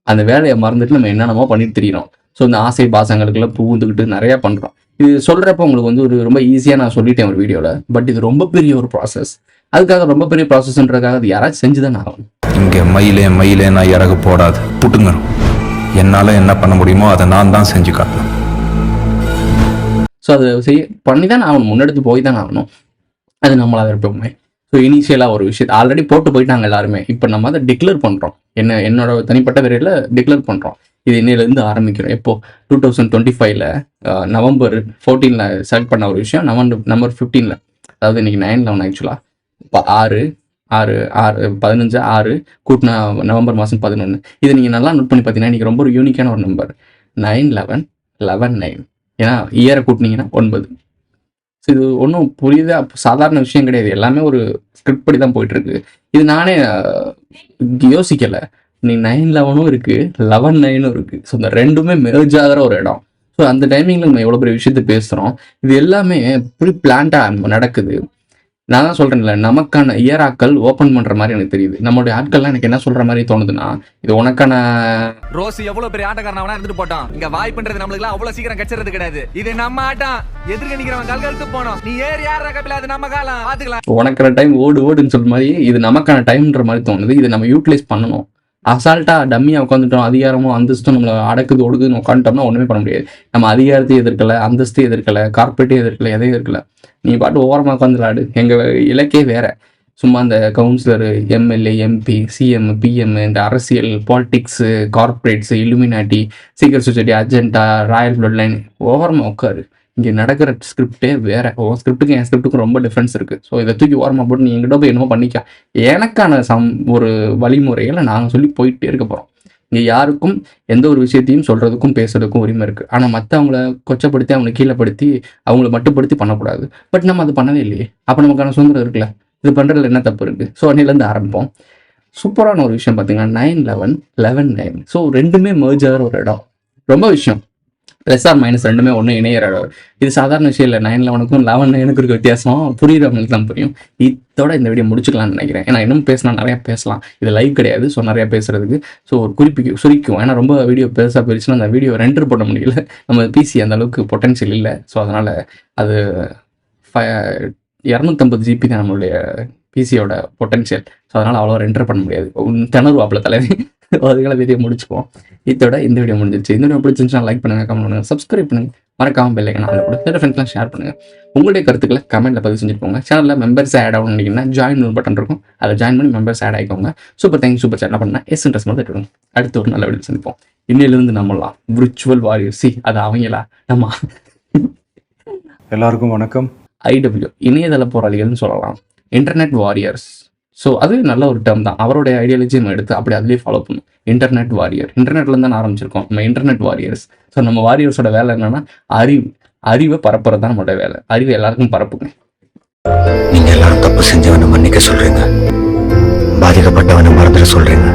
அந்த வேலையை மறந்துட்டு நம்ம என்னென்னமோ பண்ணிட்டு தெரியணும் ஸோ இந்த ஆசை பாசங்களுக்கெல்லாம் பூந்துக்கிட்டு நிறைய பண்றோம். இது சொல்றப்ப உங்களுக்கு வந்து ஒரு ரொம்ப ஈஸியா நான் சொல்லிட்டேன் ஒரு வீடியோல பட் இது ரொம்ப பெரிய ஒரு ப்ராசஸ் அதுக்காக ரொம்ப பெரிய ப்ராசஸ்ன்றதுக்காக அது யாராச்சும் செஞ்சுதான் ஆகணும். இங்கே மயிலே மயிலே நான் இறகு போடாது. புட்டுங்கரும் என்னால் என்ன பண்ண முடியுமோ அதை நான் தான் செஞ்சு காட்டணும். ஸோ அதை செய்ய பண்ணி தான் ஆகணும். முன்னெடுத்து போய் தான் ஆகணும். அது நம்மளாக இருப்போமே ஸோ இனிஷியலாக ஒரு விஷயம் ஆல்ரெடி போட்டு போயிட்டாங்க எல்லாருமே. இப்போ நம்ம அதை டிக்ளேர் பண்ணுறோம் என்ன என்னோட தனிப்பட்ட விரையில் டிக்ளேர் பண்ணுறோம் இது இன்னிலேருந்து ஆரம்பிக்கிறோம். எப்போ டூ தௌசண்ட் டுவெண்ட்டி ஃபைவ்ல நவம்பர் ஃபோர்டீனில் செலக்ட் பண்ண ஒரு விஷயம். நவம்பர் நம்பர் ஃபிஃப்டீனில் அதாவது இன்னைக்கு நைன் லெவன் ஆக்சுவலாக இப்போ ஆறு ஆறு ஆறு பதினஞ்சு ஆறு கூட்டினா நவம்பர் மாதம் பதினொன்று இதை நீங்கள் நல்லா நோட் பண்ணி பார்த்தீங்கன்னா இன்னைக்கு ரொம்ப ஒரு யூனிக்கான ஒரு number nine eleven eleven nine ஏன்னா இயரை கூட்டினீங்கன்னா ஒன்பது. இது ஒன்றும் புரியுதா? சாதாரண விஷயம் கிடையாது. எல்லாமே ஒரு ஸ்கிரிப்ட் படி தான் போயிட்டு இருக்கு இது நானே யோசிக்கலை யோசிக்கல. நீ நைன் லெவனும் இருக்கு லெவன் நைனும் இருக்கு. ஸோ இந்த ரெண்டுமே மெர்ஜ் ஆகிற ஒரு இடம். ஸோ அந்த டைமிங்ல நம்ம எவ்வளோ பெரிய விஷயத்த பேசுகிறோம் இது எல்லாமே ப்ரீ பிளான்டாக நடக்குது. நான் தான் சொல்றேன்ல நமக்கான இயராக்கள் ஓபன் பண்ற மாதிரி எனக்கு தெரியுது. நம்மளுடைய ஆட்கள்லாம் எனக்கு என்ன சொல்ற மாதிரி தோணுதுன்னா இது உனக்கான ரோஸ் எவ்வளவு பெரிய ஆட்டக்காரனா இருந்துட்டு போட்டான். இங்க வாய்ப்புன்றது நம்மளுக்கு அவ்வளவு சீக்கிரம் கச்சிறது கிடையாது. இது நம்ம ஆட்டம். எதிர்க்க நிக்கிறவன் கால் கழுத்து போனோம். நீ ஏறி யார் கபில? அது நம்ம காலம். பாத்துக்கலாம். உனக்கான டைம் ஓடு ஓடுன்னு சொல்ற மாதிரி இது நமக்கான டைம்ன்ற மாதிரி தோணுது. இதை நம்ம யூட்டிலைஸ் பண்ணணும். அசால்ட்டாக டம்மியாக உட்காந்துட்டோம் அதிகாரமும் அந்தஸ்தும் நம்மளை அடக்குது ஒடுக்குதுன்னு உட்காந்துட்டோம்னா ஒன்றுமே பண்ண முடியாது. நம்ம அதிகாரத்தையும் எதிர்க்கலை அந்தஸ்தையும் எதிர்க்கலை கார்பரேட்டையும் எதிர்க்கலை எதையும் எதிர்க்கலை. நீ பாட்டு ஓரமா உட்காந்துலாடு எங்கள் இலக்கே வேற. சும்மா அந்த councillor MLA MP CM PM இந்த அரசியல் பாலிடிக்ஸு கார்பரேட்ஸு இலுமினாட்டி சீக்கிரம் சொசைட்டி அர்ஜென்ட்டா ராயல் பிளட் லைன் ஓரமாக உட்காரு. இங்கே நடக்கிற ஸ்கிரிப்டே வேற. உன் ஸ்கிரிப்ட்டுக்கும் என் ஸ்கிரிப்ட்டுக்கும் ரொம்ப டிஃப்ரென்ஸ் இருக்கு. ஸோ இதை தூக்கி ஓரமாக போட்டு நீ எங்கிட்ட போய் என்னமோ பண்ணிக்க. எனக்கான சம் ஒரு வழிமுறைகளை நாங்கள் சொல்லி போயிட்டே இருக்க போகிறோம் இங்கே யாருக்கும் எந்த ஒரு விஷயத்தையும் சொல்கிறதுக்கும் பேசுறதுக்கும் உரிமை இருக்குது ஆனால் மற்றவங்கள கொச்சப்படுத்தி அவங்களை கீழப்படுத்தி அவங்கள மட்டுப்படுத்தி பண்ணக்கூடாது. பட் நம்ம அது பண்ணவே இல்லையே. அப்போ நமக்கான சுதந்திரம் இருக்குல்ல? இது பண்ணுறதுல என்ன தப்பு இருக்குது ஸோ அன்னிலேருந்து ஆரம்பிப்போம். சூப்பரான ஒரு விஷயம் பார்த்தீங்கன்னா nine eleven eleven nine so ரெண்டுமே merge ஆகிற ஒரு இடம். ரொம்ப விஷயம். ப்ளஸ் ஆர் மைனஸ் ரெண்டுமே ஒன்று இணையிற இது சாதாரண விஷயம் இல்லை. நைன் லெவனுக்கும் லெவன் நைனுக்கு இருக்க வித்தியாசம் புரியுறவங்களுக்கு தான் புரியும். இதோட இந்த வீடியோ முடிச்சுக்கலாம்னு நினைக்கிறேன். ஏன்னா இன்னும் பேசினா நிறையா பேசலாம். இது லைவ் கிடையாது ஸோ நிறையா பேசுறதுக்கு. ஸோ ஒரு குறிப்பிக்கு சுரிக்கும் ஏன்னா ரொம்ப வீடியோ பெருசாக போயிடுச்சுன்னா அந்த வீடியோ ரெண்டர் போட முடியல. நம்ம பிசி அந்த அளவுக்கு பொட்டன்ஷியல் இல்லை. ஸோ அதனால் அது இரநூத்தம்பது ஜிபி தான் நம்மளுடைய பிசியோட பொட்டன்ஷியல் ஸோ அதனால் அவ்வளோ ரெண்டர் பண்ண முடியாது. திணறுவாப்பில் தலைவி. (laughs) அதுக்கான வீடியோ முடிச்சுப்போம். இதோட இந்த வீடியோ முடிஞ்சிருச்சு. இந்த வீடியோ பிடிச்சிருந்துச்சுன்னா லைக் பண்ணுங்க கமெண்ட் பண்ணுங்க சப்ஸ்கிரைப் பண்ணுங்க. மறக்காம பெல் ஐக்கன் ஆல் கொடுத்து ஃப்ரெண்ட்ஸ்லாம் ஷேர் பண்ணுங்க. உங்களுடைய கருத்துக்களை கமெண்ட்ல பதிவு செஞ்சுட்டு போங்க சேனலில் மெம்பர்ஸ் ஆட் ஆகணும் நினைக்கிறீங்கன்னா ஜாயின் ஒரு பட்டன் இருக்கும். அதை ஜாயின் பண்ணி மெம்பர்ஸ் ஆட் ஆகிக்கோங்க சூப்பர் தேங்க் சூப்பர் சேனல் பண்ணா எஸ் இன்ட்ரெஸ்ட் மட்டும் தட்டுவோம் அடுத்து ஒரு நல்ல வீடியோ சந்திப்போம். இன்னையிலிருந்து நம்மலாம் விர்ச்சுவல் வாரியர் சி அது அவங்களா? நம்ம. எல்லாருக்கும் வணக்கம். ஐடபிள்யூ இணையதள போராளிகள்னு சொல்லலாம். இன்டர்நெட் வாரியர்ஸ் ஸோ அது நல்ல ஒரு டேர்ம் தான். அவருடைய ஐடியாலஜி நம்ம எடுத்து அப்படி அதுலேயே ஃபாலோ பண்ணும் இன்டர்நெட் வாரியர் இன்டர்நெட்ல தான் ஆரம்பிச்சிருக்கோம். நம்ம இன்டர்நெட் வாரியர்ஸ் ஸோ நம்ம வாரியர்ஸோட வேலை என்னன்னா அறிவு. அறிவை பரப்புறது தான் நம்மளோட வேலை. அறிவை எல்லாருக்கும் பரப்புங்க. நீங்க எல்லாரும் தப்பு செஞ்சவனை மன்னிக்க சொல்றீங்க. பாதிக்கப்பட்டவனை மறந்துட சொல்றீங்க.